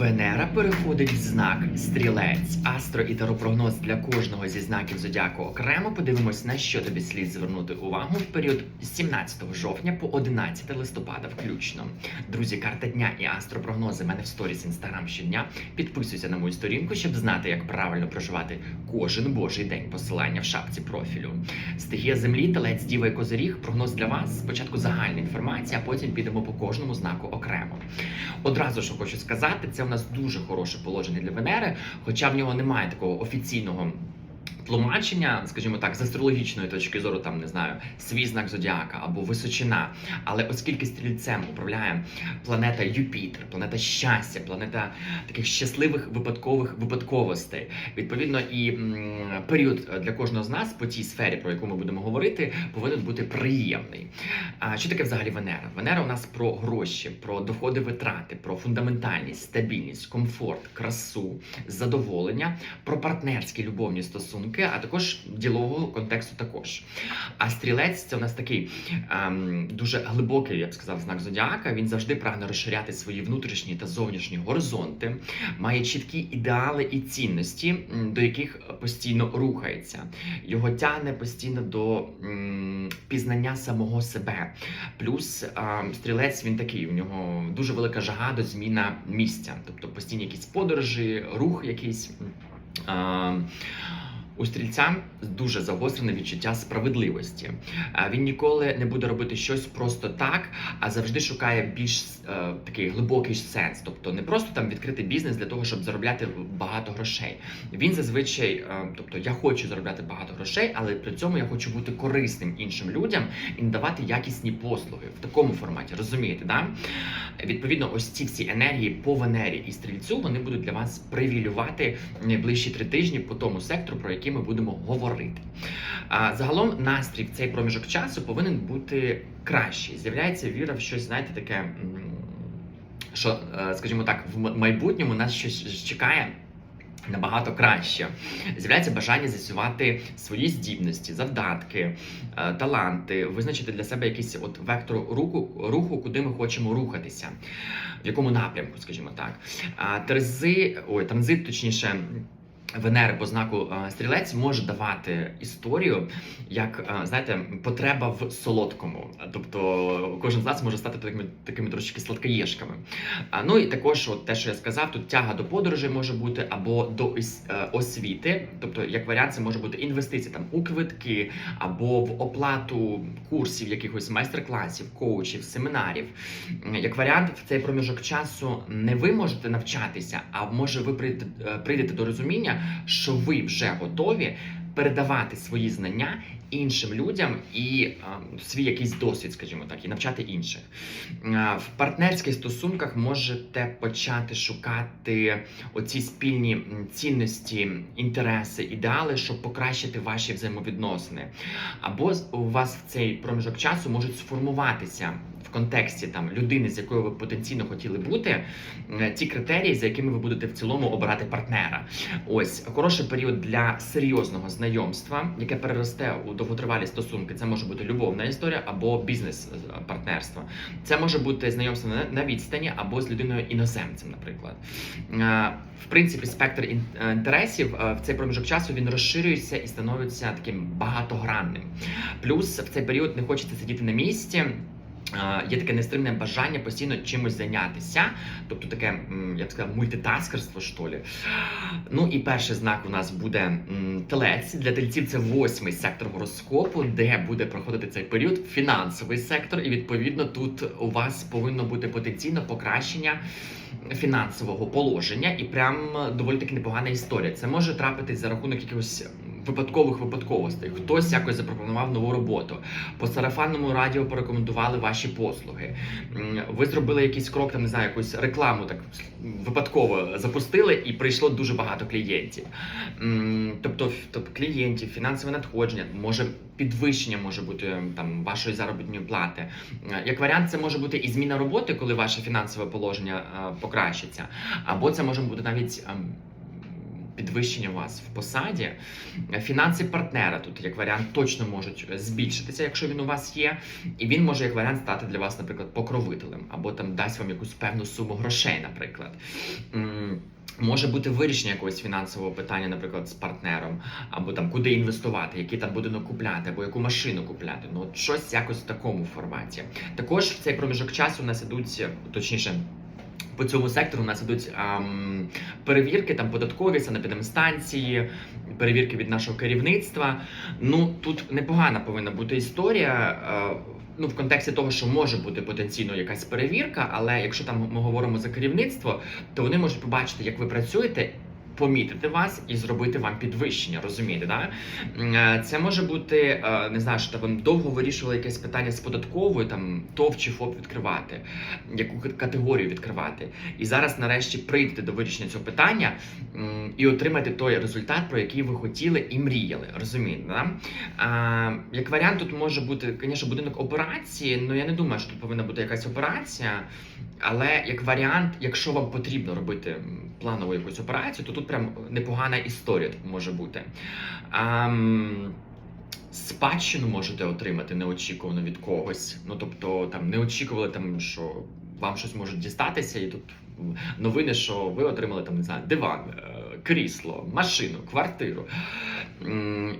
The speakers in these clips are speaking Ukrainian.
Венера переходить в знак стрілець. Астро і таропрогноз для кожного зі знаків зодіаку окремо. Подивимось, на що тобі слід звернути увагу в період з 17 жовтня по 11 листопада, включно. Друзі, карта дня і астропрогнози в мене в сторіс інстаграм щодня. Підписуйся на мою сторінку, щоб знати, як правильно проживати кожен божий день. Посилання в шапці профілю. Стихія землі, телець, діва і козиріг. Прогноз для вас. Спочатку загальна інформація, а потім підемо по кожному знаку окремо. Одразу що хочу сказати, це нас дуже хороше положення для Венери, хоча в нього немає такого офіційного. Тлумачення, скажімо так, з астрологічної точки зору, там не знаю, свій знак зодіака або височина. Але оскільки стрільцем управляє планета Юпітер, планета щастя, планета таких щасливих випадкових випадковостей, відповідно, і період для кожного з нас по тій сфері, про яку ми будемо говорити, повинен бути приємний. А що таке взагалі Венера? Венера у нас про гроші, про доходи, витрати, про фундаментальність, стабільність, комфорт, красу, задоволення, про партнерські любовні стосунки, а також ділового контексту також. А стрілець це у нас такий ем, дуже глибокий, я б сказав, знак зодіака. Він завжди прагне розширяти свої внутрішні та зовнішні горизонти, має чіткі ідеали і цінності, до яких постійно рухається. Його тягне постійно до м, пізнання самого себе. Плюс а, стрілець він такий, у нього дуже велика жага до зміна місця, тобто постійні якісь подорожі, рух якийсь. А, у стрільця дуже загострене відчуття справедливості. Він ніколи не буде робити щось просто так, а завжди шукає більш е, такий глибокий сенс. Тобто не просто там відкрити бізнес для того, щоб заробляти багато грошей. Він зазвичай, е, тобто я хочу заробляти багато грошей, але при цьому я хочу бути корисним іншим людям і надавати якісні послуги в такому форматі. Розумієте, да? Відповідно, ось ці всі енергії по Венері і стрільцю вони будуть для вас привілювати найближчі три тижні по тому сектору, про який ми будемо говорити. А загалом настрій в цей проміжок часу повинен бути кращий. З'являється віра в щось, знаєте, таке, що, е, скажімо так, в майбутньому нас щось чекає. Набагато краще з'являється бажання з'ясувати свої здібності, завдатки, е, таланти, визначити для себе якийсь от вектор руху, руху, куди ми хочемо рухатися, в якому напрямку, скажімо так. А Терези, ой, транзит, точніше. Венери по знаку е, стрілець може давати історію як е, знаєте, потреба в солодкому. Тобто кожен з нас може стати такими такими трошки сладкоєшками. Ну і також, от те, що я сказав, тут тяга до подорожей може бути або до е, освіти, тобто як варіант, це може бути інвестиції там у квитки або в оплату курсів, якихось майстер-класів, коучів, семінарів. Як варіант, в цей проміжок часу не ви можете навчатися, а може ви прийдете до розуміння, що ви вже готові передавати свої знання іншим людям і е, свій якийсь досвід, скажімо так, і навчати інших. Е, В партнерських стосунках можете почати шукати оці спільні цінності, інтереси, ідеали, щоб покращити ваші взаємовідносини. Або у вас в цей проміжок часу можуть сформуватися в контексті там людини, з якою ви потенційно хотіли бути, е, ті критерії, за якими ви будете в цілому обирати партнера. Ось хороший період для серйозного знайомства, яке переросте у довготривалі стосунки. Це може бути любовна історія або бізнес-партнерство. Це може бути знайомство на- відстані або з людиною іноземцем, наприклад. Е, В принципі, спектр ін- е, інтересів е, в цей проміжок часу він розширюється і становиться таким багатогранним. Плюс в цей період не хочеться сидіти на місці. Є таке нестримне бажання постійно чимось зайнятися, тобто таке, я б сказав, мультитаскерство, що лі. Ну і перший знак у нас буде телець. Для тельців це восьмий сектор гороскопу, де буде проходити цей період фінансовий сектор, і відповідно тут у вас повинно бути потенційно покращення фінансового положення, і прям доволі таки непогана історія. Це може трапитись за рахунок якихось випадкових випадковостей. Хтось якось запропонував нову роботу. По сарафанному радіо порекомендували ваші послуги. Ви зробили якийсь крок, там не знаю, якусь рекламу так випадково запустили, і прийшло дуже багато клієнтів. Тобто, тобто клієнтів, фінансове надходження, може підвищення може бути ем, там вашої заробітної плати. Як варіант, це може бути і зміна роботи, коли ваше фінансове положення е, покращиться, або це може бути навіть. Підвищення вас в посаді, фінанси партнера тут як варіант точно можуть збільшитися, якщо він у вас є, і він може як варіант стати для вас, наприклад, покровителем, або там дасть вам якусь певну суму грошей, наприклад. Може бути вирішення якогось фінансового питання, наприклад, з партнером, або там куди інвестувати, який там будинок купляти, або яку машину купляти. Ну от щось якось в такому форматі. Також в цей проміжок часу у нас ідуть, точніше. По цьому сектору у нас ідуть ем, перевірки, там податкові, санепідемстанції, перевірки від нашого керівництва. Ну тут непогана повинна бути історія. е, Ну, в контексті того, що може бути потенційно якась перевірка, але якщо там ми говоримо за керівництво, то вони можуть побачити, як ви працюєте. Помітити вас і зробити вам підвищення, розумієте, да? Е, Це може бути, е, не знаю, що там довго вирішували якесь питання з податковою, там ТОВ чи ФОП відкривати, яку категорію відкривати. І зараз, нарешті, прийдете до вирішення цього питання і отримати той результат, про який ви хотіли і мріяли. Розумієте, да? Як варіант, тут може бути, звісно, будинок операції. Ну я не думаю, що тут повинна бути якась операція. Але як варіант, якщо вам потрібно робити планову якусь операцію, то тут прям непогана історія може бути. Ам, спадщину можете отримати неочікувано від когось. Ну тобто там не очікували, там, що вам щось може дістатися, і тут новини, що ви отримали там, не знаю, диван, е, крісло, машину, квартиру.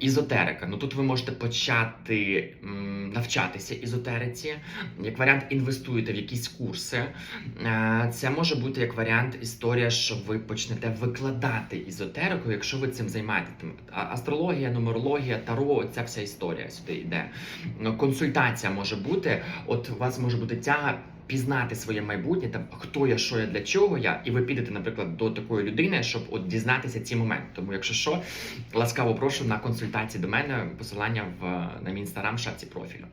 Ізотерика. Ну тут ви можете почати навчатися ізотериці. Як варіант, інвестуєте в якісь курси. Е, Це може бути як варіант історія, що ви почнете викладати ізотерику, якщо ви цим а- Астрологія, нумерологія, таро, ця вся історія сюди йде. Ну, Консультація може бути. От у вас може бути тяга. Пізнати своє майбутнє, там хто я, що я, для чого я, і ви підете, наприклад, до такої людини, щоб от дізнатися ці моменти. Тому, якщо що, ласкаво прошу на консультації до мене посилання в на мій інстаграм шапці профілю.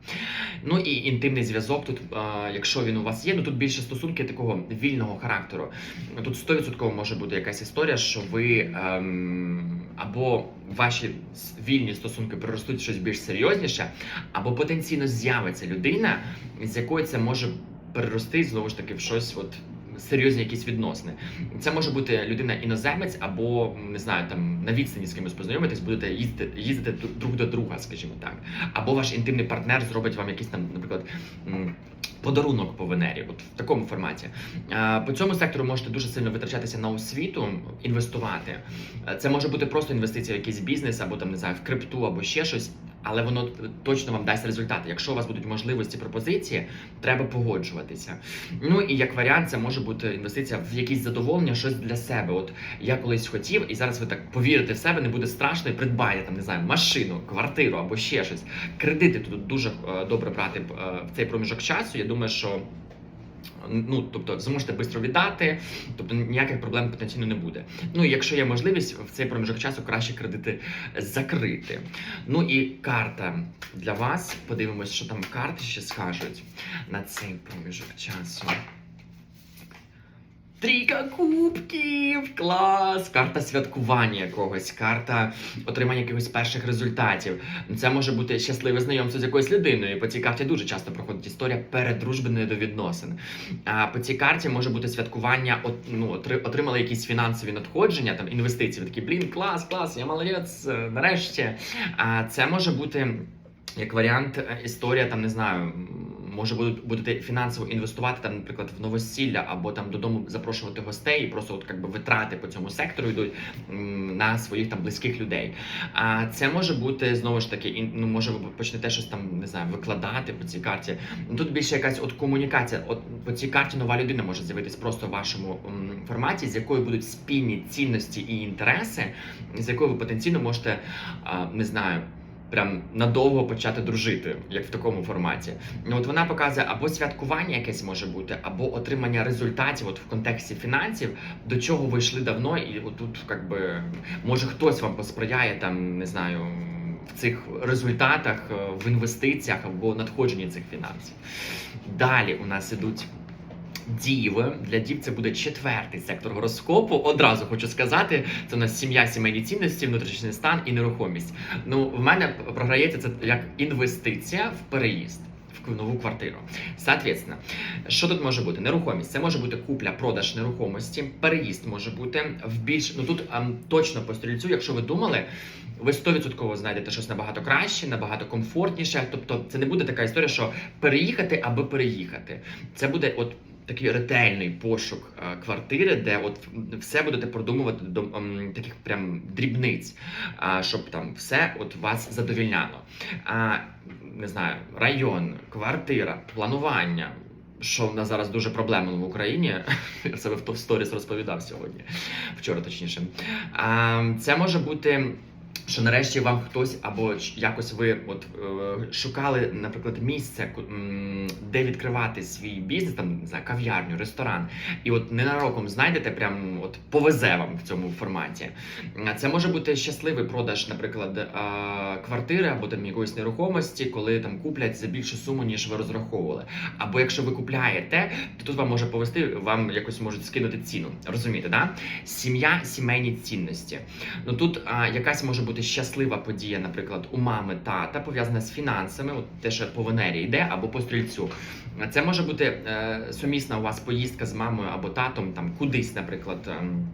Ну і інтимний зв'язок тут, е, якщо він у вас є, ну тут більше стосунки такого вільного характеру. Тут 100% може бути якась історія, що ви ем, або ваші вільні стосунки переростуть в щось більш серйозніше, або потенційно з'явиться людина, з якою це може перерости знову ж таки в щось от. Серйозні якісь відносини. Це може бути людина іноземець, або не знаю, там на відстані з кимось познайомитись, будете їздити, їздити друг до друга, скажімо так. Або ваш інтимний партнер зробить вам якийсь там, наприклад, подарунок по Венері, от в такому форматі. По цьому сектору можете дуже сильно витрачатися на освіту, інвестувати. Це може бути просто інвестиція в якийсь бізнес, або там не знаю, в крипту, або ще щось. Але воно точно вам дасть результати. Якщо у вас будуть можливості пропозиції, треба погоджуватися. Ну і як варіант, це може бути інвестиція в якісь задоволення, щось для себе. От я колись хотів, і зараз ви так повірите в себе, не буде страшно і придбає там, не знаю, машину, квартиру або ще щось. Кредити тут дуже е, добре брати е, в цей проміжок часу. Я думаю, що. Ну, тобто, зможете швидко віддати, тобто ніяких проблем потенційно не буде. Ну і якщо є можливість в цей проміжок часу краще кредити закрити. Ну і карта для вас. Подивимось, що там карти ще скажуть на цей проміжок часу. Трійка кубків! Клас! Карта святкування якогось, карта отримання якихось перших результатів. Це може бути щасливе знайомство з якоюсь людиною. По цій карті дуже часто проходить історія передружбеної до відносин. А по цій карті може бути святкування, от, ну, отри- отримали якісь фінансові надходження, там інвестиції. Такі, блін, клас, клас, я молодець, е, нарешті. А це може бути. Як варіант, е, історія там не знаю, може будете фінансово інвестувати там, наприклад, в новосілля або там додому запрошувати гостей, і просто от як би витрати по цьому сектору йдуть на своїх там близьких людей. А це може бути знову ж таки, ну може ви почнете щось там не знаю, викладати по цій карті. Тут більше якась от комунікація. От по цій карті нова людина може з'явитись просто в вашому форматі, з якою будуть спільні цінності і інтереси, з якою ви потенційно можете не знаю. Прям надовго почати дружити, як в такому форматі. Ну, От вона показує або святкування якесь може бути, або отримання результатів от в контексті фінансів, до чого ви йшли давно, і от тут, як би, може хтось вам посприяє там, не знаю, в цих результатах, е, в інвестиціях або надходженні цих фінансів. Далі у нас ідуть. Діви для дів це буде четвертий сектор гороскопу. Одразу хочу сказати, це у нас сім'я, сімейні цінності, внутрішній стан і нерухомість. Ну, в мене програється це як інвестиція в переїзд. В нову квартиру. Соответственно, що тут може бути? Нерухомість. Це може бути купля-продаж нерухомості, переїзд може бути в більш. Ну тут ем, точно по стрільцю, якщо ви думали, ви 100% знайдете щось набагато краще, набагато комфортніше. Тобто, це не буде така історія, що переїхати аби переїхати. Це буде от такий ретельний пошук е, квартири, де от все будете продумувати до таких прям дрібниць, щоб там все от вас задовільняло. А, не знаю, район, квартира, планування. Що в нас зараз дуже проблемно в Україні, я себе в сторіс розповідав сьогодні, вчора точніше. Це може бути що нарешті вам хтось або якось ви от е, шукали, наприклад, місце, де відкривати свій бізнес, там знаю, кав'ярню, ресторан, і от ненароком знайдете, прям от повезе вам в цьому форматі. Це може бути щасливий продаж, наприклад, е, квартири або там якоїсь нерухомості, коли там куплять за більшу суму, ніж ви розраховували. Або якщо ви купляєте, то тут вам може повести, вам якось можуть скинути ціну. Розумієте, да? Сім'я, сімейні цінності. Ну тут а, якась може бути щаслива подія, наприклад, у мами тата, пов'язана з фінансами, от те, що по Венері йде, або по стрільцю. Це може бути е, сумісна у вас поїздка з мамою або татом, там кудись, наприклад. ем,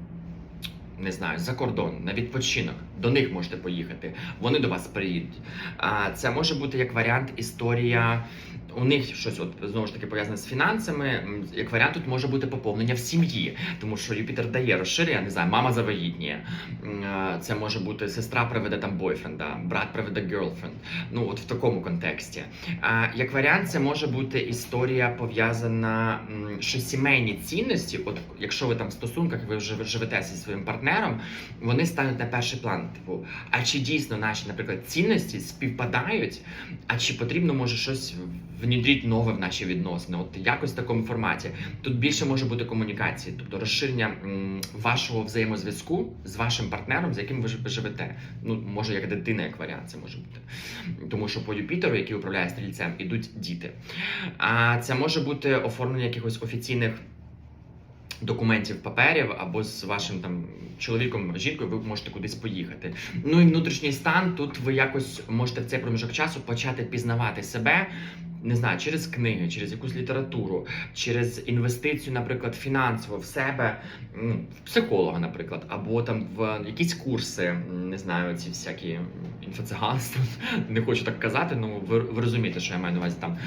не знаю, за кордон, на відпочинок. До них можете поїхати, вони до вас приїдуть. А це може бути як варіант історія. У них щось от знову ж таки пов'язане з фінансами. Як варіант, тут може бути поповнення в сім'ї, тому що Юпітер дає розширення, не знаю, мама завагітніє. Е, Це може бути сестра приведе там бойфренда, брат приведе герлфренд. Ну от в такому контексті. А як варіант, це може бути історія пов'язана, що сімейні цінності, от якщо ви там в стосунках, ви вже живете зі своїм партнером, вони стануть на перший план. Типу, а чи дійсно наші, наприклад, цінності співпадають, а чи потрібно може щось внідріть нове в наші відносини? От якось в такому форматі. Тут більше може бути комунікації, тобто розширення вашого взаємозв'язку з вашим партнером, з яким ви живете. Ну, може, як дитина, як варіант, це може бути. Тому що по Юпітеру, який управляє стрільцем, ідуть діти. А це може бути оформлення якихось офіційних. Документів, паперів або з вашим там чоловіком, жінкою, ви можете кудись поїхати. Ну і внутрішній стан тут ви якось можете в цей проміжок часу почати пізнавати себе. Не знаю, через книги, через якусь літературу, через інвестицію, наприклад, фінансово в себе, в психолога, наприклад, або там в якісь курси, не знаю, ці всякі інфоциганства, не хочу так казати, ну ви, ви розумієте, що я маю на увазі там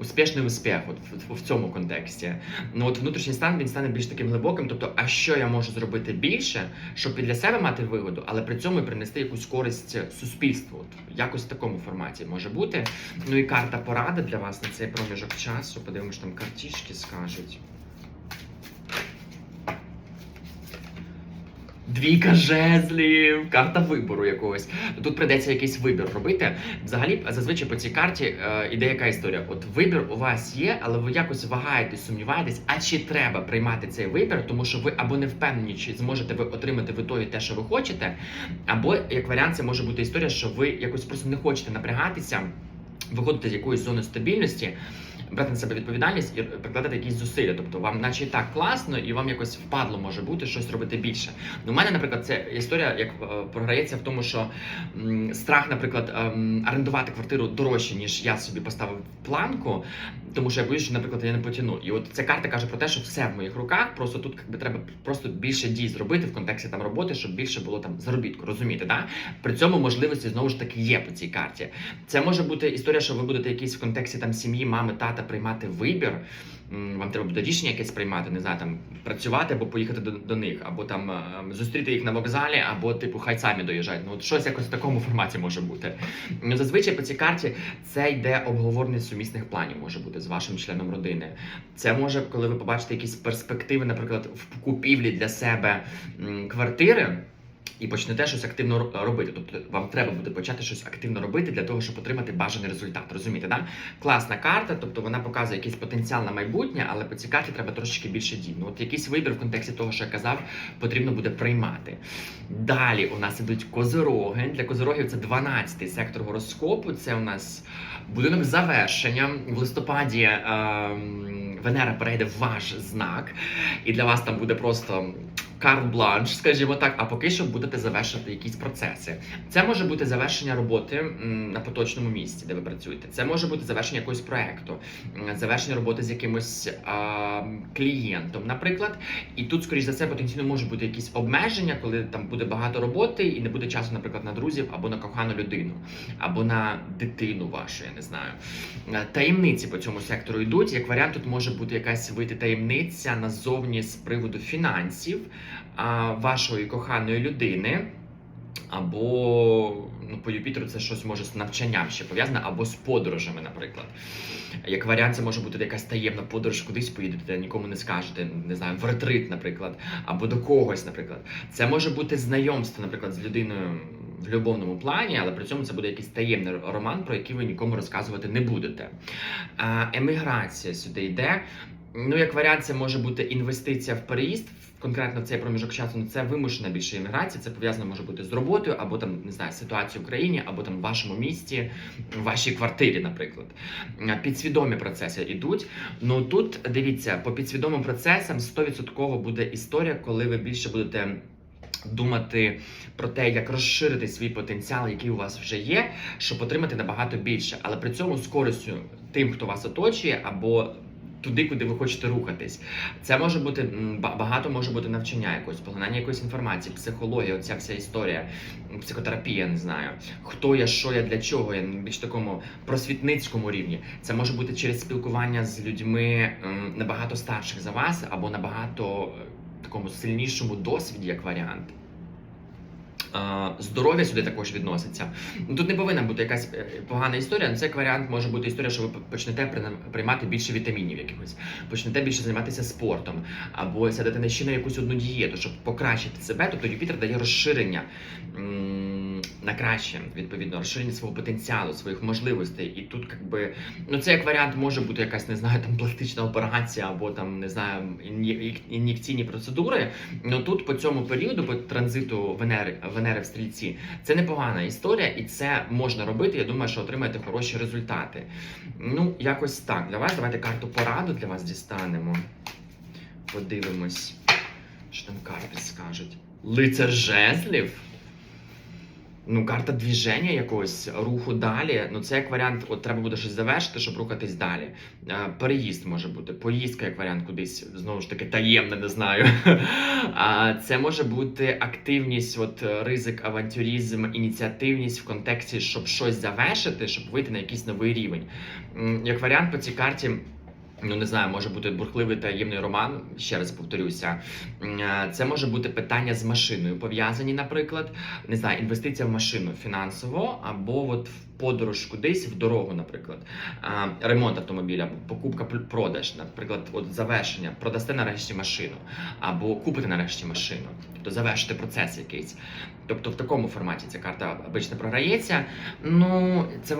успішний успіх, от в, в цьому контексті. Ну от внутрішній стан він стане більш таким глибоким. Тобто, а що я можу зробити більше, щоб для себе мати вигоду, але при цьому і принести якусь користь суспільству. От якось в такому форматі може бути. Ну і карта поради для вас на цей проміжок часу. Подивимось, там картішки скажуть. Двійка жезлів, карта вибору якогось. Тут прийдеться якийсь вибір робити. Взагалі, зазвичай по цій карті е, іде яка історія. От вибір у вас є, але ви якось вагаєтесь, сумніваєтесь, а чи треба приймати цей вибір, тому що ви або не впевнені, чи зможете ви отримати в ітогі те, що ви хочете, або як варіант, це може бути історія, що ви якось просто не хочете напрягатися, виходите з якоїсь зони стабільності. Брати на себе відповідальність і прикладати якісь зусилля. Тобто вам, наче і так класно, і вам якось впадло може бути щось робити більше. Ну, у мене, наприклад, це історія, як е, програється в тому, що страх, наприклад, ем, орендувати квартиру дорожче, ніж я собі поставив планку, тому що я боюсь, що, наприклад, я не потягну. І от ця карта каже про те, що все в моїх руках, просто тут якби, треба просто більше дій зробити в контексті там роботи, щоб більше було там заробітку. Розумієте, да? При цьому можливості знову ж таки є по цій карті. Це може бути історія, що ви будете якісь в контексті там сім'ї, мами, тата приймати вибір. Вам треба буде рішення якесь приймати, не знаю, там працювати або поїхати до, до них, або там е, зустріти їх на вокзалі, або типу хай самі доїжджають. Ну от щось якось в такому форматі може бути. Ну, зазвичай по цій карті це йде обговорення сумісних планів, може бути з вашим членом родини. Це може, коли ви побачите якісь перспективи, наприклад, в купівлі для себе квартири. І почнете щось активно робити. Тобто вам треба буде почати щось активно робити для того, щоб отримати бажаний результат. Розумієте, да? Класна карта, тобто вона показує якийсь потенціал на майбутнє, але по цій карті треба трошечки більше дій. Ну, от якийсь вибір в контексті того, що я казав, потрібно буде приймати. Далі у нас ідуть козороги. Для козорогів це 12-й сектор гороскопу. Це у нас будинок завершення. В листопаді ем, Венера перейде в ваш знак, і для вас там буде просто карт-бланш, скажімо так, а поки що будете завершити якісь процеси. Це може бути завершення роботи на поточному місці, де ви працюєте. Це може бути завершення якогось проекту, завершення роботи з якимось а, клієнтом, наприклад. І тут, скоріш за все, потенційно може бути якісь обмеження, коли там буде багато роботи і не буде часу, наприклад, на друзів або на кохану людину, або на дитину вашу, я не знаю. Е, Таємниці по цьому сектору йдуть. Як варіант, тут може бути якась вийти таємниця назовні з приводу фінансів вашої коханої людини. Або ну, по Юпітеру це щось може з навчанням ще пов'язане, або з подорожами, наприклад. Як варіант, це може бути якась таємна подорож, кудись поїдете, нікому не скажете, не знаю, в ретрит, наприклад, або до когось, наприклад. Це може бути знайомство, наприклад, з людиною в любовному плані, але при цьому це буде якийсь таємний роман, про який ви нікому розказувати не будете. Еміграція сюди йде. Ну, як варіант, це може бути інвестиція в переїзд. Конкретно цей проміжок часу ну, це вимушена більше імміграція. Це пов'язано може бути з роботою, або там не знаю, ситуацією в Україні, або там в вашому місті, в вашій квартирі, наприклад. Підсвідомі процеси йдуть. Ну тут дивіться, по підсвідомим процесам 100% буде історія, коли ви більше будете. Думати про те, як розширити свій потенціал, який у вас вже є, щоб отримати набагато більше, але при цьому з користю тим, хто вас оточує, або туди, куди ви хочете рухатись. Це може бути багато може бути навчання якогось, поглинання якоїсь інформації, психологія, оця вся історія, психотерапія, не знаю. Хто я, що я, для чого я на більш такому просвітницькому рівні. Це може бути через спілкування з людьми набагато старших за вас, або набагато е, такому сильнішому досвіді, як варіант. Здоров'я сюди також відноситься. Ну, Тут не повинна бути якась е, погана історія. Це як варіант може бути історія, що ви почнете приймати більше вітамінів якихось, почнете більше займатися спортом, або сядете на ще на якусь одну дієту, щоб покращити себе. Тобто Юпітер дає розширення на краще, відповідно, розширення свого потенціалу, своїх можливостей. І тут, якби, ну це як варіант може бути якась, не знаю, там пластична операція, або там не знаю, ін'єкційні процедури. Ну тут по цьому періоду, по транзиту Венери, Венери в стрільці, це непогана історія, і це можна робити. Я думаю, що отримаєте хороші результати. Ну, якось так. Для вас давайте карту пораду для вас дістанемо. Подивимось, що там карти скажуть. Лицар жезлів. Ну, карта двіження якогось, руху далі. Ну, це як варіант, от треба буде щось завершити, щоб рухатись далі. Е, Переїзд може бути, поїздка як варіант кудись, знову ж таки, таємне, не знаю. А це може бути активність, от ризик, авантюризм, ініціативність в контексті, щоб щось завершити, щоб вийти на якийсь новий рівень. Як варіант по цій карті. Ну, не знаю, може бути бурхливий таємний роман, ще раз повторюся. Е, Це може бути питання з машиною пов'язані, наприклад, не знаю, інвестиція в машину фінансово, або от в подорож кудись в дорогу, наприклад, ремонт автомобіля, покупка продаж, наприклад, от завершення, продасте нарешті машину, або купите нарешті машину, тобто завершити процес якийсь. Тобто в такому форматі ця карта обично програється. Ну, це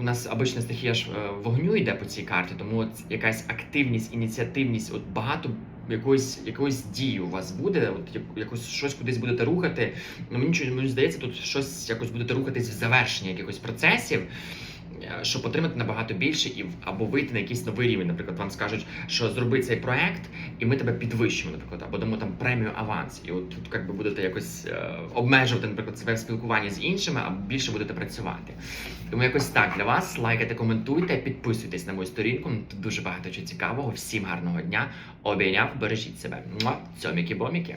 у нас обична стихія ж е, вогню йде по цій карті, тому от якась активність, ініціативність, от багато якоїсь якоїсь дії у вас буде, от як- якось щось кудись будете рухати. Ну мені чому здається, тут щось якось будете рухатись в завершенні якихось процесів. Е, Щоб отримати набагато більше і або вийти на якийсь новий рівень. Наприклад, вам скажуть, що зроби цей проект, і ми тебе підвищимо, наприклад, або дамо там премію аванс. І от тут як би будете якось е, обмежувати, наприклад, себе в спілкуванні з іншими, а більше будете працювати. Тому якось так для вас. Лайкайте, коментуйте, підписуйтесь на мою сторінку. Тут дуже багато чого цікавого. Всім гарного дня. Обійняв, бережіть себе. Цьоміки-боміки.